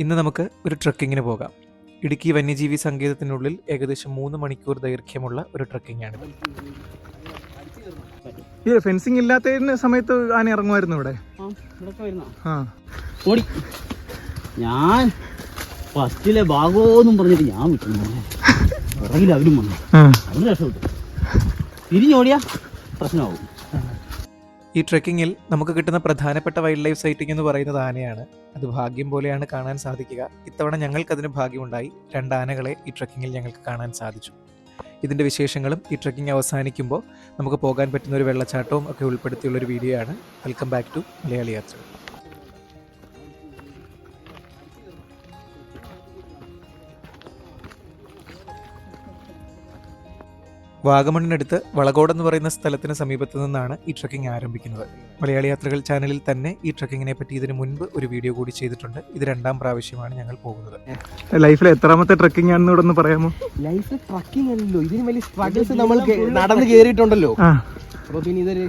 ഇന്ന് നമുക്ക് ഒരു ട്രക്കിങ്ങിന് പോകാം. ഇടുക്കി വന്യജീവി സങ്കേതത്തിനുള്ളിൽ ഏകദേശം മൂന്ന് മണിക്കൂർ ദൈർഘ്യമുള്ള ഒരു ട്രക്കിംഗ് ആണിത് ഈ ഫെൻസിങ് ഇല്ലാത്ത സമയത്ത് ആന ഇറങ്ങുമായിരുന്നു ഇവിടെ? ഓടി. ഞാൻ ഫസ്റ്റിലെ ഭാഗമൊന്നും പറഞ്ഞിട്ട് ഞാൻ വിട്ടു. പുറകിൽ അവരും വന്നു. ആ. അവർ രക്ഷപ്പെട്ടു. തിരിഞ്ഞോടിയാ പ്രശ്നമാവും. ഈ ട്രക്കിങ്ങിൽ നമുക്ക് കിട്ടുന്ന പ്രധാനപ്പെട്ട വൈൽഡ് ലൈഫ് സൈറ്റിംഗ് എന്ന് പറയുന്നത് ആനയാണ്. അത് ഭാഗ്യം പോലെയാണ് കാണാൻ സാധിക്കുക. ഇത്തവണ ഞങ്ങൾക്കതിന് ഭാഗ്യമുണ്ടായി. രണ്ട് ആനകളെ ഈ ട്രക്കിങ്ങിൽ ഞങ്ങൾക്ക് കാണാൻ സാധിച്ചു. ഇതിന്റെ വിശേഷങ്ങളും ഈ ട്രെക്കിംഗ് അവസാനിക്കുമ്പോൾ നമുക്ക് പോകാൻ പറ്റുന്ന ഒരു വെള്ളച്ചാട്ടവും ഒക്കെ ഉൾപ്പെടുത്തിയുള്ളൊരു വീഡിയോ ആണ് welcome back to Malayali Yathra. വാഗമണ്ണിനടുത്ത് Valakode എന്ന് പറയുന്ന സ്ഥലത്തിന് സമീപത്ത് നിന്നാണ് ഈ ട്രക്കിംഗ് ആരംഭിക്കുന്നത്. മലയാളി യാത്രകൾ ചാനലിൽ തന്നെ ഈ ട്രക്കിങ്ങിനെ പറ്റി ഇതിനു മുൻപ് ഒരു വീഡിയോ കൂടി ചെയ്തിട്ടുണ്ട്. ഇത് രണ്ടാം പ്രാവശ്യമാണ് ഞങ്ങൾ പോകുന്നത്. ലൈഫിൽ എത്രാമത്തെ ട്രക്കിംഗ് ആണെന്ന് ഇവിടെ ഒന്ന് പറയാമോ? ലൈഫ് ട്രക്കിംഗ് അല്ലല്ലോ. ഇതിന് വലിയ സ്ട്രഗിൾസ് നമ്മൾ നടന്ന് കേറിയിട്ടുണ്ടല്ലോ. ആ. അപ്പൊ പിന്നെ ഇതൊരു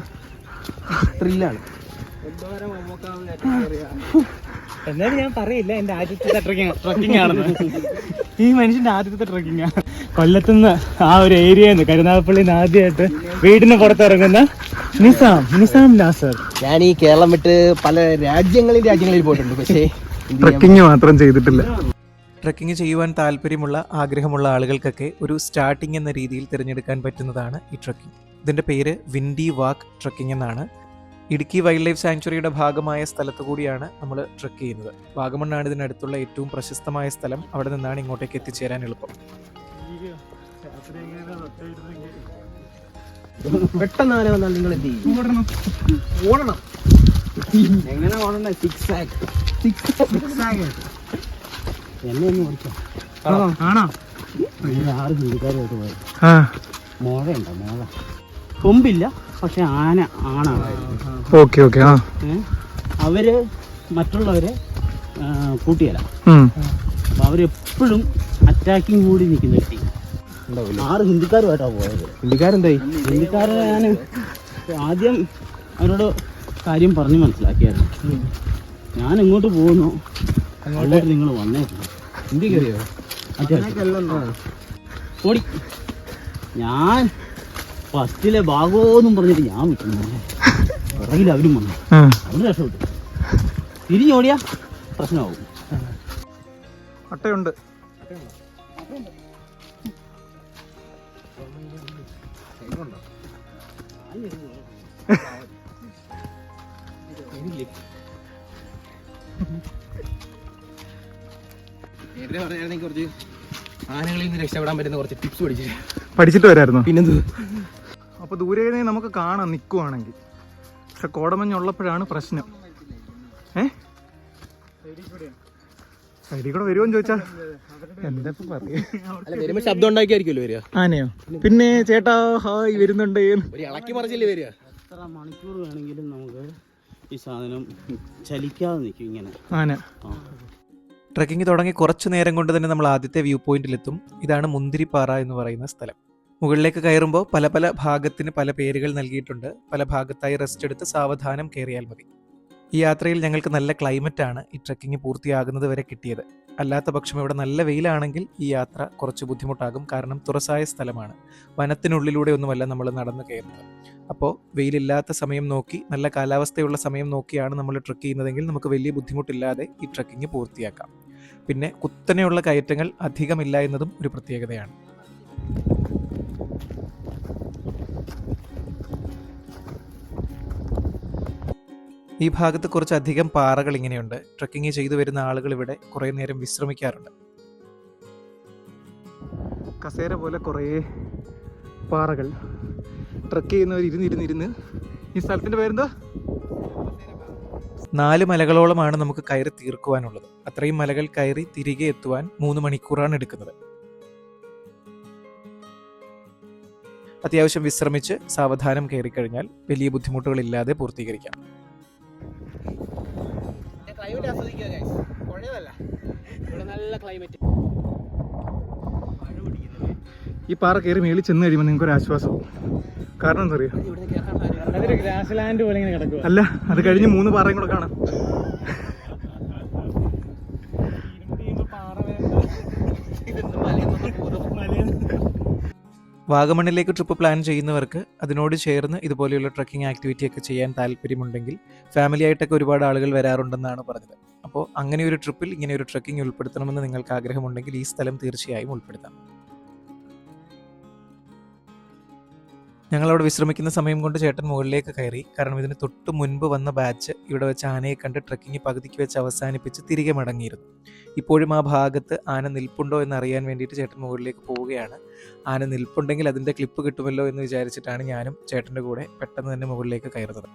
ത്രില്ലാണ് എന്നാലും ഞാൻ പറയില്ല എന്റെ ആദ്യത്തെ ട്രക്കിംഗ് ട്രക്കിംഗ് ആണെന്ന്. ഈ മനുഷ്യന്റെ ആദ്യത്തെ ട്രക്കിംഗ് കൊല്ലത്തുനിന്ന് ആ ഒരു ഏരിയയിൽ നിന്ന് കരുനാഗപ്പള്ളിയിൽ നിന്ന് ആദ്യമായിട്ട് വീടിന് പുറത്തിറങ്ങുന്ന നിസാം നിസാം നാസർ. ഞാൻ ഈ കേരളം വിട്ട് പല രാജ്യങ്ങളിൽ രാജ്യങ്ങളിൽ പോയിട്ടുണ്ട്. പക്ഷേ ട്രക്കിംഗ് മാത്രം ചെയ്തിട്ടില്ല. ട്രക്കിംഗ് ചെയ്യുവാൻ താല്പര്യമുള്ള ആഗ്രഹമുള്ള ആളുകൾക്കൊക്കെ ഒരു സ്റ്റാർട്ടിംഗ് എന്ന രീതിയിൽ തിരഞ്ഞെടുക്കാൻ പറ്റുന്നതാണ് ഈ ട്രക്കിംഗ് ഇതിന്റെ പേര് വിൻഡി വാക്ക് ട്രക്കിംഗ് എന്നാണ്. ഇടുക്കി വൈൽഡ് ലൈഫ് സാങ്ച്വറിയുടെ ഭാഗമായ സ്ഥലത്ത് കൂടിയാണ് നമ്മൾ ട്രെക്ക് ചെയ്യുന്നത്. വാഗമണ്ണാണ് ഇതിനടുത്തുള്ള ഏറ്റവും പ്രശസ്തമായ സ്ഥലം. അവിടെ നിന്നാണ് ഇങ്ങോട്ടേക്ക് എത്തിച്ചേരാൻ എളുപ്പം. പെട്ടെന്ന് ആന വന്നാൽ നിങ്ങൾ എന്ത് ചെയ്യും? ഓടണം. എങ്ങനെ ഓടണ്ട? സിക്സ് ആക്ക് എന്നെ ഒന്ന് ഓടിക്കാം ആണോ? ആറ് ഹിന്ദിക്കാരുമായിട്ട് പോയത് ആ. മോഴയുണ്ടോ? മോഴ കൊമ്പില്ല? പക്ഷെ ആന ആണാണ് ഓക്കെ ഓക്കെ ആ. അവർ മറ്റുള്ളവരെ കൂട്ടിയല്ല. അപ്പൊ അവരെപ്പോഴും അറ്റാക്കിംഗ് കൂടി നിൽക്കുന്ന വ്യക്തി ആറ് ഹിന്ദിക്കാരുമായിട്ടാണ് പോയത്. ഹിന്ദിക്കാരെന്തായി? ഹിന്ദിക്കാരെ ഞാൻ ആദ്യം അവരോട് കാര്യം പറഞ്ഞ് മനസ്സിലാക്കിയായിരുന്നു. ഞാൻ ഇങ്ങോട്ട് പോകുന്നു? അങ്ങോട്ട്? നിങ്ങൾ വന്നേ. ഹിന്ദി കയറിയോ ഓടി. ഞാൻ ഫസ്റ്റിലെ ഭാഗോന്നും പറഞ്ഞിട്ട് ഞാൻ വിട്ടു പുറകിൽ അവരും വന്നു. അവന് അവർ രക്ഷപ്പെട്ടു തിരിഞ്ഞോടിയാ പ്രശ്നമാവും. അട്ടയുണ്ട്. നേരത്തെ പറഞ്ഞായിരുന്നെങ്കിൽ കുറച്ച് ആനകളിൽ നിന്ന് രക്ഷപ്പെടാൻ പറ്റുന്ന കുറച്ച് ടിപ്സ് പഠിച്ചിട്ട്. പഠിച്ചിട്ട് വരായിരുന്നു? പിന്നെന്ത്? അപ്പൊ ദൂരെ നമുക്ക് കാണാം നിൽക്കുവാണെങ്കിൽ പക്ഷെ കോടമഞ്ഞുള്ളപ്പോഴാണ് പ്രശ്നം. ഏ? സൈഡിൽ കൂടെ വരുമോ ചോദിച്ചാ? എന്താ ഇപ്പൊ പറയാ അല്ല വരുമ്പോ ശബ്ദം ഉണ്ടാക്കിയായിരിക്കുമല്ലോ വരിക. ആനയോ? പിന്നെ ചേട്ടാ ഹായ് വരുന്നുണ്ട്. ഒരു ഇളക്കി മറിച്ചില്ലേ വരിക? എത്ര മണിക്കൂർ വേണമെങ്കിലും നമുക്ക് ഈ സാധനം ചലിക്കാതെ നിൽക്കും ഇങ്ങനെ. ആന. ട്രക്കിംഗ് തുടങ്ങി കുറച്ചു നേരം കൊണ്ട് തന്നെ നമ്മൾ ആദ്യത്തെ വ്യൂ പോയിന്റിലെത്തും. ഇതാണ് മുന്തിരിപ്പാറ എന്ന് പറയുന്ന സ്ഥലം. മുകളിലേക്ക് കയറുമ്പോൾ പല പല ഭാഗത്തിന് പല പേരുകൾ നൽകിയിട്ടുണ്ട്. പല ഭാഗത്തായി റെസ്റ്റ് എടുത്ത് സാവധാനം കയറിയാൽ മതി. ഈ യാത്രയിൽ ഞങ്ങൾക്ക് നല്ല ക്ലൈമറ്റ് ആണ് ഈ ട്രക്കിംഗ് പൂർത്തിയാകുന്നത് വരെ കിട്ടിയത്. അല്ലാത്ത പക്ഷം ഇവിടെ നല്ല വെയിലാണെങ്കിൽ ഈ യാത്ര കുറച്ച് ബുദ്ധിമുട്ടാകും. കാരണം തുറസായ സ്ഥലമാണ്. വനത്തിനുള്ളിലൂടെ ഒന്നുമല്ല നമ്മൾ നടന്നു കയറുന്നത്. അപ്പോൾ വെയിലില്ലാത്ത സമയം നോക്കി നല്ല കാലാവസ്ഥയുള്ള സമയം നോക്കിയാണ് നമ്മൾ ട്രക്ക് ചെയ്യുന്നതെങ്കിൽ നമുക്ക് വലിയ ബുദ്ധിമുട്ടില്ലാതെ ഈ ട്രക്കിംഗ് പൂർത്തിയാക്കാം. പിന്നെ കുത്തനെയുള്ള കയറ്റങ്ങൾ അധികമില്ല എന്നതും ഒരു പ്രത്യേകതയാണ്. ഈ ഭാഗത്ത് കുറച്ചധികം പാറകൾ ഇങ്ങനെയുണ്ട്. ട്രക്കിംഗ് ചെയ്തു വരുന്ന ആളുകൾ ഇവിടെ കുറേ നേരം വിശ്രമിക്കാറുണ്ട്. കസേര പോലെ കുറേ പാറകൾ ട്രക്ക് ചെയ്യുന്നവർ ഇരുന്നിരുന്നിരുന്ന് ഈ സ്ഥലത്തിന്റെ പേരെന്താ? നാല് മലകളോളമാണ് നമുക്ക് കയറി തീർക്കുവാനുള്ളത്. അത്രയും മലകൾ കയറി തിരികെ എത്തുവാൻ മൂന്ന് മണിക്കൂറാണ് എടുക്കുന്നത്. അത്യാവശ്യം വിശ്രമിച്ച് സാവധാനം കയറിക്കഴിഞ്ഞാൽ വലിയ ബുദ്ധിമുട്ടുകളില്ലാതെ പൂർത്തീകരിക്കാം. ഈ പാറ കയറി മേളിൽ ചെന്ന് കഴിയുമ്പോൾ നിങ്ങൾക്ക് ഒരു ആശ്വാസവും കാരണം എന്തറിയോ? അല്ല അത് കഴിഞ്ഞ് മൂന്ന് പാറയും കൂടെ കാണാം. വാഗമണ്ണിലേക്ക് ട്രിപ്പ് പ്ലാൻ ചെയ്യുന്നവർക്ക് അതിനോട് ചേർന്ന് ഇതുപോലെയുള്ള ട്രക്കിംഗ് ആക്ടിവിറ്റി ഒക്കെ ചെയ്യാൻ താല്പര്യമുണ്ടെങ്കിൽ ഫാമിലി ആയിട്ടൊക്കെ ഒരുപാട് ആളുകൾ വരാറുണ്ടെന്നാണ് പറഞ്ഞത്. അപ്പോൾ അങ്ങനെ ഒരു ട്രിപ്പിൽ ഇങ്ങനെ ഒരു ട്രക്കിംഗ് ഉൾപ്പെടുത്തണമെന്ന് നിങ്ങൾക്ക് ആഗ്രഹമുണ്ടെങ്കിൽ ഈ സ്ഥലം തീർച്ചയായും ഉൾപ്പെടുത്താം. ഞങ്ങളവിടെ വിശ്രമിക്കുന്ന സമയം കൊണ്ട് ചേട്ടൻ മുകളിലേക്ക് കയറി. കാരണം ഇതിന് തൊട്ട് മുൻപ് വന്ന ബാച്ച് ഇവിടെ വെച്ച് ആനയെ കണ്ട് ട്രക്കിംഗ് പകുതിക്ക് വെച്ച് അവസാനിപ്പിച്ച് തിരികെ മടങ്ങിയിരുന്നു. ഇപ്പോഴും ആ ഭാഗത്ത് ആന നിൽപ്പുണ്ടോ എന്ന് അറിയാൻ വേണ്ടിയിട്ട് ചേട്ടൻ മുകളിലേക്ക് പോവുകയാണ്. ആന നിൽപ്പുണ്ടെങ്കിൽ അതിന്റെ ക്ലിപ്പ് കിട്ടുമല്ലോ എന്ന് വിചാരിച്ചിട്ടാണ് ഞാനും ചേട്ടന്റെ കൂടെ പെട്ടെന്ന് തന്നെ മുകളിലേക്ക് കയറുന്നത്.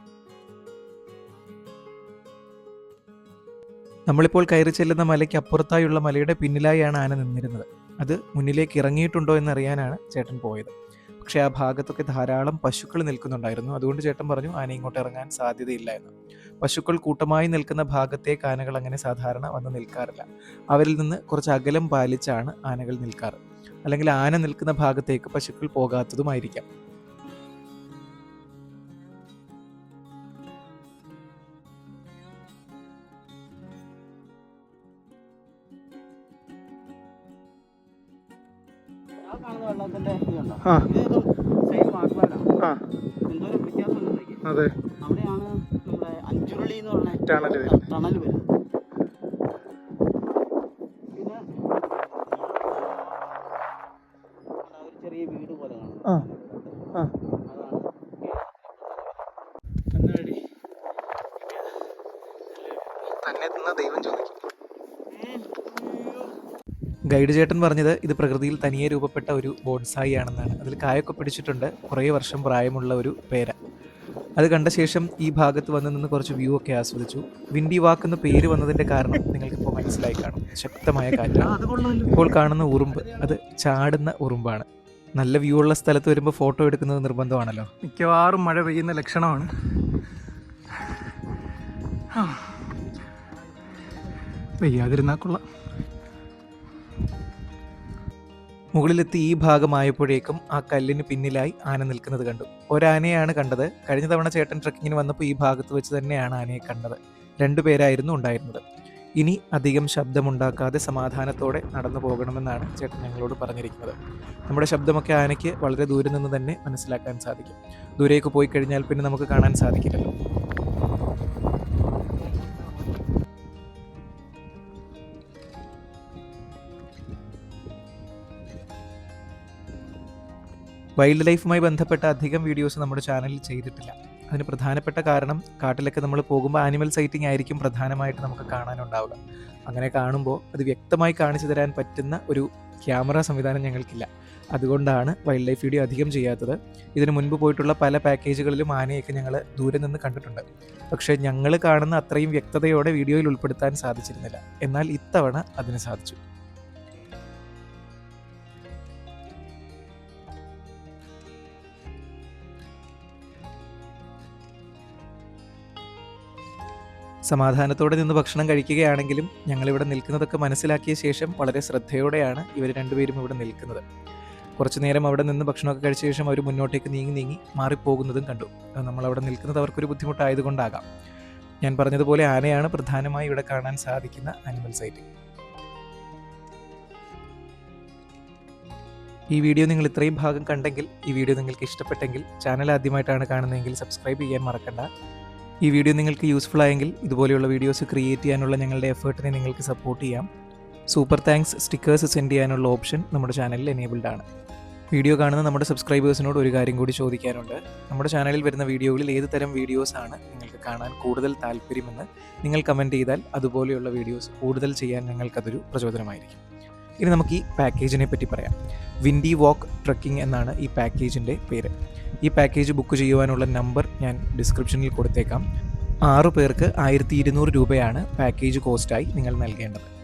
നമ്മളിപ്പോൾ കയറി ചെല്ലുന്ന മലയ്ക്ക് അപ്പുറത്തായുള്ള മലയുടെ പിന്നിലായാണ് ആന നിന്നിരുന്നത്. അത് മുന്നിലേക്ക് ഇറങ്ങിയിട്ടുണ്ടോ എന്നറിയാനാണ് ചേട്ടൻ പോയത്. പക്ഷേ ആ ഭാഗത്തൊക്കെ ധാരാളം പശുക്കൾ നിൽക്കുന്നുണ്ടായിരുന്നു. അതുകൊണ്ട് ചേട്ടൻ പറഞ്ഞു ആന ഇങ്ങോട്ട് ഇറങ്ങാൻ സാധ്യതയില്ല എന്ന്. പശുക്കൾ കൂട്ടമായി നിൽക്കുന്ന ഭാഗത്തെ ആനകൾ അങ്ങനെ സാധാരണ വന്ന് നിൽക്കാറില്ല. അവരിൽ നിന്ന് കുറച്ച് അകലം പാലിച്ചാണ് ആനകൾ നിൽക്കാറ്. അല്ലെങ്കിൽ ആന നിൽക്കുന്ന ഭാഗത്തേക്ക് പശുക്കൾ പോകാത്തതുമായിരിക്കാം. ആ. ആ ആ. ഗൈഡ് ചേട്ടൻ പറഞ്ഞത് ഇത് പ്രകൃതിയിൽ തനിയെ രൂപപ്പെട്ട ഒരു ബോൺസായി ആണെന്നാണ് അതിൽ കായൊക്കെ പിടിച്ചിട്ടുണ്ട്. കുറേ വർഷം പ്രായമുള്ള ഒരു പേര. അത് കണ്ട ശേഷം ഈ ഭാഗത്ത് വന്ന് നിന്ന് കുറച്ച് വ്യൂ ഒക്കെ ആസ്വദിച്ചു. വിൻഡി വാക്ക് എന്ന പേര് വന്നതിന്റെ കാരണം നിങ്ങൾക്കിപ്പോൾ മനസ്സിലായി കാണും. ശക്തമായ കാറ്റ്. ഇപ്പോൾ കാണുന്ന ഉറുമ്പ്. അത് ചാടുന്ന ഉറുമ്പാണ്. നല്ല വ്യൂ ഉള്ള സ്ഥലത്ത് വരുമ്പോൾ ഫോട്ടോ എടുക്കുന്നത് നിർബന്ധമാണല്ലോ. മിക്കവാറും മഴ പെയ്യുന്ന ലക്ഷണമാണ്. പെയ്യാതിരുന്നാൽ പെയ്യാതിരുന്നാ കൊള്ളാം. മുകളിലെത്തി ഈ ഭാഗമായപ്പോഴേക്കും ആ കല്ലിന് പിന്നിലായി ആന നിൽക്കുന്നത് കണ്ടു. ഒരാനയാണ് കണ്ടത്. കഴിഞ്ഞ തവണ ചേട്ടൻ ട്രക്കിങ്ങിന് വന്നപ്പോൾ ഈ ഭാഗത്ത് വെച്ച് തന്നെയാണ് ആനയെ കണ്ടത്. രണ്ടുപേരായിരുന്നു ഉണ്ടായിരുന്നത്. ഇനി അധികം ശബ്ദമുണ്ടാക്കാതെ സമാധാനത്തോടെ നടന്നു പോകണമെന്നാണ് ചേട്ടൻ ഞങ്ങളോട് പറഞ്ഞിരിക്കുന്നത്. നമ്മുടെ ശബ്ദമൊക്കെ ആനയ്ക്ക് വളരെ ദൂരെ നിന്ന് തന്നെ മനസ്സിലാക്കാൻ സാധിക്കും. ദൂരേക്ക് പോയി കഴിഞ്ഞാൽ പിന്നെ നമുക്ക് കാണാൻ സാധിക്കില്ലല്ലോ. വൈൽഡ് ലൈഫുമായി ബന്ധപ്പെട്ട അധികം വീഡിയോസ് നമ്മുടെ ചാനലിൽ ചെയ്തിട്ടില്ല. അതിന് പ്രധാനപ്പെട്ട കാരണം കാട്ടിലൊക്കെ നമ്മൾ പോകുമ്പോൾ ആനിമൽ സൈറ്റിംഗ് ആയിരിക്കും പ്രധാനമായിട്ട് നമുക്ക് കാണാനുണ്ടാവുക. അങ്ങനെ കാണുമ്പോൾ അത് വ്യക്തമായി കാണിച്ചു തരാൻ പറ്റുന്ന ഒരു ക്യാമറ സംവിധാനം ഞങ്ങൾക്കില്ല. അതുകൊണ്ടാണ് വൈൽഡ് ലൈഫ് വീഡിയോ അധികം ചെയ്യാത്തത്. ഇതിനു മുൻപ് പോയിട്ടുള്ള പല പാക്കേജുകളിലും ആനയൊക്കെ ഞങ്ങൾ ദൂരെ നിന്ന് കണ്ടിട്ടുണ്ട്. പക്ഷേ ഞങ്ങൾ കാണുന്ന അത്രയും വ്യക്തതയോടെ വീഡിയോയിൽ ഉൾപ്പെടുത്താൻ സാധിച്ചിരുന്നില്ല. എന്നാൽ ഇത്തവണ അതിന് സാധിച്ചു. സമാധാനത്തോടെ നിന്ന് ഭക്ഷണം കഴിക്കുകയാണെങ്കിലും ഞങ്ങളിവിടെ നിൽക്കുന്നതൊക്കെ മനസ്സിലാക്കിയ ശേഷം വളരെ ശ്രദ്ധയോടെയാണ് ഇവർ രണ്ടുപേരും ഇവിടെ നിൽക്കുന്നത്. കുറച്ചു നേരം അവിടെ നിന്ന് ഭക്ഷണമൊക്കെ കഴിച്ച ശേഷം അവർ മുന്നോട്ടേക്ക് നീങ്ങി നീങ്ങി മാറിപ്പോകുന്നതും കണ്ടു. നമ്മളവിടെ നിൽക്കുന്നത് അവർക്കൊരു ബുദ്ധിമുട്ടായതുകൊണ്ടാകാം. ഞാൻ പറഞ്ഞതുപോലെ ആനയാണ് പ്രധാനമായി ഇവിടെ കാണാൻ സാധിക്കുന്ന ആനിമൽ സൈറ്റ് ഈ വീഡിയോ നിങ്ങൾ ഇത്രയും ഭാഗം കണ്ടെങ്കിൽ ഈ വീഡിയോ നിങ്ങൾക്ക് ഇഷ്ടപ്പെട്ടെങ്കിൽ ചാനൽ ആദ്യമായിട്ടാണ് കാണുന്നതെങ്കിൽ സബ്സ്ക്രൈബ് ചെയ്യാൻ മറക്കണ്ട. ഈ വീഡിയോ നിങ്ങൾക്ക് യൂസ്ഫുൾ ആയെങ്കിൽ ഇതുപോലെയുള്ള വീഡിയോസ് ക്രിയേറ്റ് ചെയ്യാനുള്ള ഞങ്ങളുടെ എഫേർട്ടിനെ നിങ്ങൾക്ക് സപ്പോർട്ട് ചെയ്യാം. സൂപ്പർ താങ്ക്സ് സ്റ്റിക്കേഴ്സ് സെൻഡ് ചെയ്യാനുള്ള ഓപ്ഷൻ നമ്മുടെ ചാനലിൽ എനേബിൾഡ് ആണ്. വീഡിയോ കാണുന്ന നമ്മുടെ സബ്സ്ക്രൈബേഴ്സിനോട് ഒരു കാര്യം കൂടി ചോദിക്കാനുണ്ട്. നമ്മുടെ ചാനലിൽ വരുന്ന വീഡിയോകളിൽ ഏത് തരം വീഡിയോസാണ് നിങ്ങൾക്ക് കാണാൻ കൂടുതൽ താല്പര്യമെന്ന് നിങ്ങൾ കമന്റ് ചെയ്താൽ അതുപോലെയുള്ള വീഡിയോസ് കൂടുതൽ ചെയ്യാൻ ഞങ്ങൾക്കതൊരു പ്രചോദനമായിരിക്കും. ഇനി നമുക്ക് ഈ പാക്കേജിനെ പറ്റി പറയാം. വിൻഡി വാക്ക് ട്രക്കിംഗ് എന്നാണ് ഈ പാക്കേജിന്റെ പേര്. ഈ പാക്കേജ് ബുക്ക് ചെയ്യുവാനുള്ള നമ്പർ ഞാൻ ഡിസ്ക്രിപ്ഷനിൽ കൊടുത്തേക്കാം. ആറു പേർക്ക് ആയിരത്തി ഇരുന്നൂറ് രൂപയാണ് പാക്കേജ് കോസ്റ്റായി നിങ്ങൾ നൽകേണ്ടത്.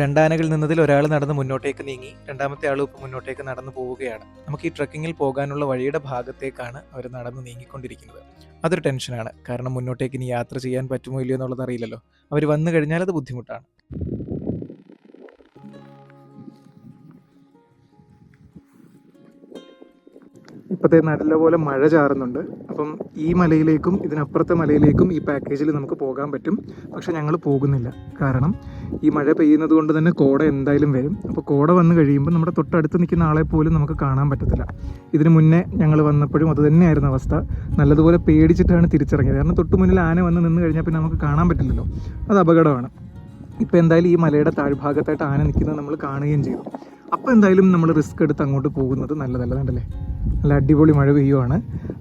രണ്ടാനകൾ നിന്നതിൽ ഒരാൾ നടന്ന് മുന്നോട്ടേക്ക് നീങ്ങി രണ്ടാമത്തെ ആളും ഇപ്പം മുന്നോട്ടേക്ക് നടന്നു പോവുകയാണ്. നമുക്ക് ഈ ട്രക്കിങ്ങിൽ പോകാനുള്ള വഴിയുടെ ഭാഗത്തേക്കാണ് അവർ നടന്ന് നീങ്ങിക്കൊണ്ടിരിക്കുന്നത്. അതൊരു ടെൻഷനാണ്. കാരണം മുന്നോട്ടേക്ക് ഇനി യാത്ര ചെയ്യാൻ പറ്റുമോ ഇല്ലയോ എന്നുള്ളത് അറിയില്ലല്ലോ. അവർ വന്നു കഴിഞ്ഞാൽ അത് ബുദ്ധിമുട്ടാണ്. ഇപ്പോഴത്തെ നല്ലപോലെ മഴ ചാറുന്നുണ്ട്. അപ്പം ഈ മലയിലേക്കും ഇതിനപ്പുറത്തെ മലയിലേക്കും ഈ പാക്കേജിൽ നമുക്ക് പോകാൻ പറ്റും. പക്ഷെ ഞങ്ങൾ പോകുന്നില്ല. കാരണം ഈ മഴ പെയ്യുന്നത് കൊണ്ട് തന്നെ കോട എന്തായാലും വരും. അപ്പോൾ കോട വന്നു കഴിയുമ്പോൾ നമ്മുടെ തൊട്ടടുത്ത് നിൽക്കുന്ന ആളെ പോലും നമുക്ക് കാണാൻ പറ്റത്തില്ല. ഇതിന് മുന്നേ ഞങ്ങൾ വന്നപ്പോഴും അത് തന്നെയായിരുന്നു അവസ്ഥ. നല്ലതുപോലെ പേടിച്ചിട്ടാണ് തിരിച്ചിറങ്ങിയത്. കാരണം തൊട്ട് മുന്നിൽ ആന വന്ന് നിന്ന് കഴിഞ്ഞാൽ പിന്നെ നമുക്ക് കാണാൻ പറ്റില്ലല്ലോ. അത് അപകടമാണ്. ഇപ്പോൾ എന്തായാലും ഈ മലയുടെ താഴ്ഭാഗത്തായിട്ട് ആന നിൽക്കുന്നത് നമ്മൾ കാണുകയും ചെയ്തു. അപ്പോൾ എന്തായാലും നമ്മൾ റിസ്ക് എടുത്ത് അങ്ങോട്ട് പോകുന്നത് നല്ലതല്ല കണ്ടല്ലേ? നല്ല അടിപൊളി മഴ പെയ്യുവാണ്.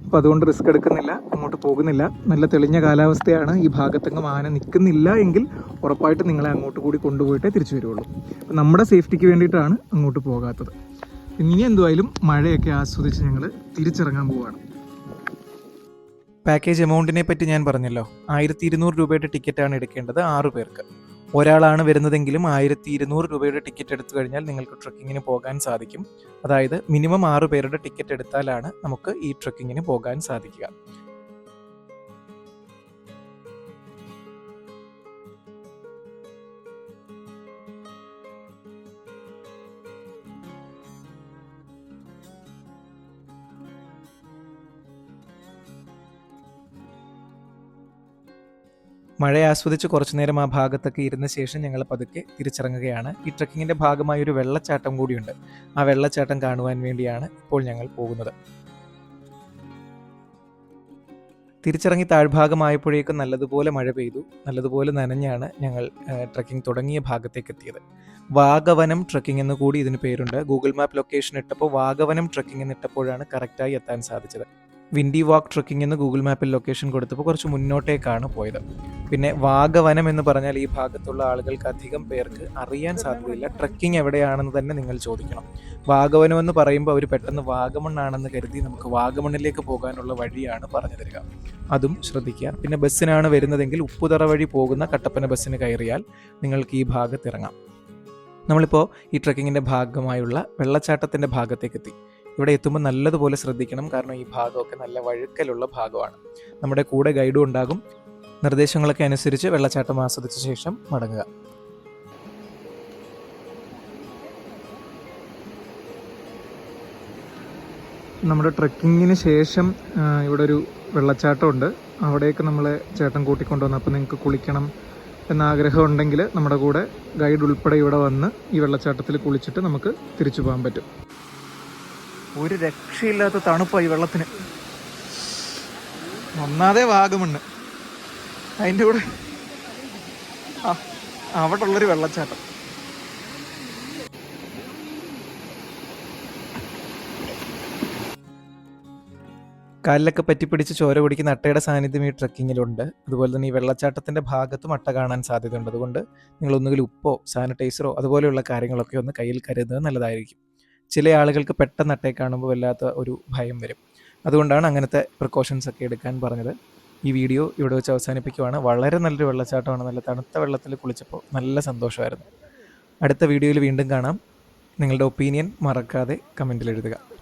അപ്പോൾ അതുകൊണ്ട് റിസ്ക് എടുക്കുന്നില്ല അങ്ങോട്ട് പോകുന്നില്ല. നല്ല തെളിഞ്ഞ കാലാവസ്ഥയാണ്. ഈ ഭാഗത്തെങ്ങും ആന നിൽക്കുന്നില്ല എങ്കിൽ ഉറപ്പായിട്ട് നിങ്ങളെ അങ്ങോട്ട് കൂടി കൊണ്ടുപോയിട്ടേ തിരിച്ചു വരുള്ളൂ അപ്പോൾ നമ്മുടെ സേഫ്റ്റിക്ക് വേണ്ടിയിട്ടാണ് അങ്ങോട്ട് പോകാത്തത്. ഇനി എന്തുമായാലും മഴയൊക്കെ ആസ്വദിച്ച് ഞങ്ങൾ തിരിച്ചിറങ്ങാൻ പോവുകയാണ് പാക്കേജ് എമൗണ്ടിനെ പറ്റി ഞാൻ പറഞ്ഞല്ലോ. ആയിരത്തി ഇരുന്നൂറ് രൂപയുടെ ടിക്കറ്റാണ് എടുക്കേണ്ടത് ആറു പേർക്ക്. ഒരാളാണ് വരുന്നതെങ്കിലും ആയിരത്തി ഇരുന്നൂറ് രൂപയുടെ ടിക്കറ്റ് എടുത്തു കഴിഞ്ഞാൽ നിങ്ങൾക്ക് ട്രക്കിങ്ങിന് പോകാൻ സാധിക്കും. അതായത് മിനിമം ആറു പേരുടെ ടിക്കറ്റ് എടുത്താലാണ് നമുക്ക് ഈ ട്രക്കിങ്ങിന് പോകാൻ സാധിക്കുക. മഴ ആസ്വദിച്ച് കുറച്ചുനേരം ആ ഭാഗത്തൊക്കെ ഇരുന്ന ശേഷം ഞങ്ങൾ പതുക്കെ തിരിച്ചിറങ്ങുകയാണ്. ഈ ട്രക്കിങ്ങിന്റെ ഭാഗമായി ഒരു വെള്ളച്ചാട്ടം കൂടിയുണ്ട്. ആ വെള്ളച്ചാട്ടം കാണുവാൻ വേണ്ടിയാണ് ഇപ്പോൾ ഞങ്ങൾ പോകുന്നത്. തിരിച്ചിറങ്ങി താഴ്ഭാഗമായപ്പോഴേക്കും നല്ലതുപോലെ മഴ പെയ്തു. നല്ലതുപോലെ നനഞ്ഞാണ് ഞങ്ങൾ ട്രക്കിംഗ് തുടങ്ങിയ ഭാഗത്തേക്ക് എത്തിയത് വാഗവനം ട്രക്കിംഗ് എന്ന് കൂടി ഇതിന് പേരുണ്ട്. ഗൂഗിൾ മാപ്പ് ലൊക്കേഷൻ ഇട്ടപ്പോൾ വാഗവനം ട്രക്കിംഗ് എന്നിട്ടപ്പോഴാണ് കറക്റ്റായി എത്താൻ സാധിച്ചത്. വിൻഡി വാക്ക് ട്രക്കിംഗ് എന്ന് ഗൂഗിൾ മാപ്പിൽ ലൊക്കേഷൻ കൊടുത്തപ്പോൾ കുറച്ച് മുന്നോട്ടേക്കാണ് പോയത്. പിന്നെ വാഗവനം എന്ന് പറഞ്ഞാൽ ഈ ഭാഗത്തുള്ള ആളുകൾക്ക് അധികം പേർക്ക് അറിയാൻ സാധ്യതയില്ല. ട്രക്കിംഗ് എവിടെയാണെന്ന് തന്നെ നിങ്ങൾ ചോദിക്കണം. വാഗവനം എന്ന് പറയുമ്പോൾ അവർ പെട്ടെന്ന് വാഗമണ്ണാണെന്ന് കരുതി നമുക്ക് വാഗമണ്ണിലേക്ക് പോകാനുള്ള വഴിയാണ് പറഞ്ഞു തരിക. അതും ശ്രദ്ധിക്കുക. പിന്നെ ബസ്സിനാണ് വരുന്നതെങ്കിൽ ഉപ്പുതറ വഴി പോകുന്ന കട്ടപ്പന ബസ്സിന് കയറിയാൽ നിങ്ങൾക്ക് ഈ ഭാഗത്ത് ഇറങ്ങാം നമ്മളിപ്പോൾ ഈ ട്രക്കിങ്ങിന്റെ ഭാഗമായുള്ള വെള്ളച്ചാട്ടത്തിന്റെ ഭാഗത്തേക്ക് എത്തി. ഇവിടെ എത്തുമ്പോൾ നല്ലതുപോലെ ശ്രദ്ധിക്കണം. കാരണം ഈ ഭാഗമൊക്കെ നല്ല വഴുക്കലുള്ള ഭാഗമാണ്. നമ്മുടെ കൂടെ ഗൈഡും ഉണ്ടാകും. നിർദ്ദേശങ്ങളൊക്കെ അനുസരിച്ച് വെള്ളച്ചാട്ടം ആസ്വദിച്ച ശേഷം മടങ്ങുക. നമ്മുടെ ട്രക്കിങ്ങിന് ശേഷം ഇവിടെ ഒരു വെള്ളച്ചാട്ടമുണ്ട്. അവിടേക്ക് നമ്മളെ ചേട്ടൻ കൂട്ടിക്കൊണ്ടുവന്നു. അപ്പോൾ നിങ്ങൾക്ക് കുളിക്കണം എന്ന ആഗ്രഹം ഉണ്ടെങ്കിൽ നമ്മുടെ കൂടെ ഗൈഡ് ഉൾപ്പെടെ ഇവിടെ വന്ന് ഈ വെള്ളച്ചാട്ടത്തിൽ കുളിച്ചിട്ട് നമുക്ക് തിരിച്ചു പോകാൻ പറ്റും. ഒരു രക്ഷയില്ലാത്ത തണുപ്പായി വെള്ളത്തിന്. നന്നാതെ വാഗമണ്ണ്. അതിന്റെ കൂടെ അവിടെ ഉള്ളൊരു വെള്ളച്ചാട്ടം. കാലിലൊക്കെ പറ്റിപ്പിടിച്ച് ചോര കുടിക്കുന്ന അട്ടയുടെ സാന്നിധ്യം ഈ ട്രക്കിങ്ങിലുണ്ട്. അതുപോലെ തന്നെ ഈ വെള്ളച്ചാട്ടത്തിന്റെ ഭാഗത്തും അട്ട കാണാൻ സാധ്യതയുണ്ട്. അതുകൊണ്ട് നിങ്ങൾ ഒന്നുകിൽ ഉപ്പോ സാനിറ്റൈസറോ അതുപോലെയുള്ള കാര്യങ്ങളൊക്കെ ഒന്ന് കയ്യിൽ കരുതുന്നത് നല്ലതായിരിക്കും. ചില ആളുകൾക്ക് പെട്ടെന്ന് അറ്റാക്ക് കാണുമ്പോൾ വല്ലാത്ത ഒരു ഭയം വരും. അതുകൊണ്ടാണ് അങ്ങനത്തെ പ്രിക്കോഷൻസ് ഒക്കെ എടുക്കാൻ പറഞ്ഞത്. ഈ വീഡിയോ ഇവിടെ വെച്ച് അവസാനിപ്പിക്കുവാണ്. വളരെ നല്ലൊരു വെള്ളച്ചാട്ടമാണ്. നല്ല തണുത്ത വെള്ളത്തിൽ കുളിച്ചപ്പോൾ നല്ല സന്തോഷമായിരുന്നു. അടുത്ത വീഡിയോയിൽ വീണ്ടും കാണാം. നിങ്ങളുടെ ഒപ്പീനിയൻ മറക്കാതെ കമന്റിൽ എഴുതുക.